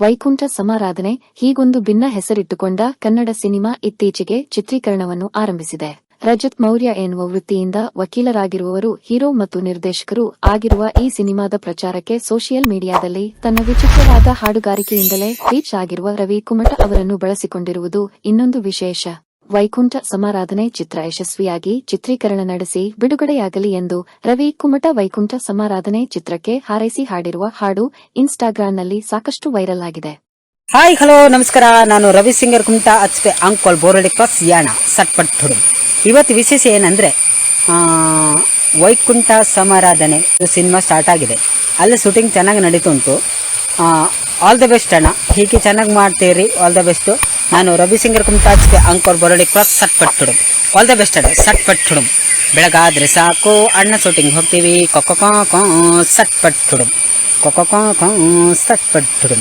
ವೈಕುಂಠ ಸಮಾರಾಧನೆ ಹೀಗೊಂದು ಭಿನ್ನ ಹೆಸರಿಟ್ಟುಕೊಂಡ ಕನ್ನಡ ಸಿನಿಮಾ ಇತ್ತೀಚೆಗೆ ಚಿತ್ರೀಕರಣವನ್ನು ಆರಂಭಿಸಿದೆ. ರಜತ್ ಮೌರ್ಯ ಎನ್ನುವ ವೃತ್ತಿಯಿಂದ ವಕೀಲರಾಗಿರುವವರು, ಹೀರೋ ಮತ್ತು ನಿರ್ದೇಶಕರು ಆಗಿರುವ ಈ ಸಿನಿಮಾದ ಪ್ರಚಾರಕ್ಕೆ ಸೋಷಿಯಲ್ ಮೀಡಿಯಾದಲ್ಲಿ ತನ್ನ ವಿಚಿತ್ರವಾದ ಹಾಡುಗಾರಿಕೆಯಿಂದಲೇ ರೀಚ್ ಆಗಿರುವ ರವಿ ಕುಮಟ ಅವರನ್ನು ಬಳಸಿಕೊಂಡಿರುವುದು ಇನ್ನೊಂದು ವಿಶೇಷ. ವೈಕುಂಠ ಸಮಾರಾಧನೆ ಚಿತ್ರ ಯಶಸ್ವಿಯಾಗಿ ಚಿತ್ರೀಕರಣ ನಡೆಸಿ ಬಿಡುಗಡೆಯಾಗಲಿ ಎಂದು ರವಿ ಕುಮಟ ವೈಕುಂಠ ಸಮಾರಾಧನೆ ಚಿತ್ರಕ್ಕೆ ಹಾರೈಸಿ ಹಾಡಿರುವ ಹಾಡು ಇನ್ಸ್ಟಾಗ್ರಾಂನಲ್ಲಿ ಸಾಕಷ್ಟು ವೈರಲ್ ಆಗಿದೆ. ಹಾಯ್, ಹಲೋ, ನಮಸ್ಕಾರ. ನಾನು ರವಿ ಸಿಂಗರ್ ಕುಮಟ ಅಚ್ಪೆ ಅಂಕೋಲ್ ಬೋರಡಿ ಕ್ರಾಸ್ ಯಾಣ, ಸಟ್ಪಟ್ ಇವತ್ತು ವಿಶೇಷ ಏನಂದ್ರೆ ವೈಕುಂಠ ಸಮಾರಾಧನೆ ಸಿನಿಮಾ ಸ್ಟಾರ್ಟ್ ಆಗಿದೆ. ಅಲ್ಲಿ ಶೂಟಿಂಗ್ ಚೆನ್ನಾಗಿ ನಡೀತುಂಟು. ಆಲ್ ದ ಬೆಸ್ಟ್ ಅಣ್ಣ. ಹೀಗೆ ಚೆನ್ನಾಗಿ ಮಾಡ್ತೀರಿ ಆಲ್ ದ ಬೆಸ್ಟು ನಾನು ರವಿ ಸಿಂಗರ್ ಕುಮ್ತಾಜ್ಗೆ ಅಂಕೋರ್ ಬೋರಡಿ ಕ್ರಾಸ್ ಸಟ್ಪಟ್ ಹುಡು ಆಲ್ ದ ಬೆಸ್ಟ್ ಅಡ. ಸಟ್ ಪಟ್ ಹುಡು ಬೆಳಗಾದ್ರೆ ಸಾಕು. ಅಣ್ಣ ಶೂಟಿಂಗ್ ಹೋಗ್ತೀವಿ. ಕೊಕ್ಕ ಕಾ ಸಟ್ ಪಟ್ ಹುಡು ಕೊಕ್ಕ ಕಾ ಕಾ ಸಟ್ಪಟ್ ಹುಡು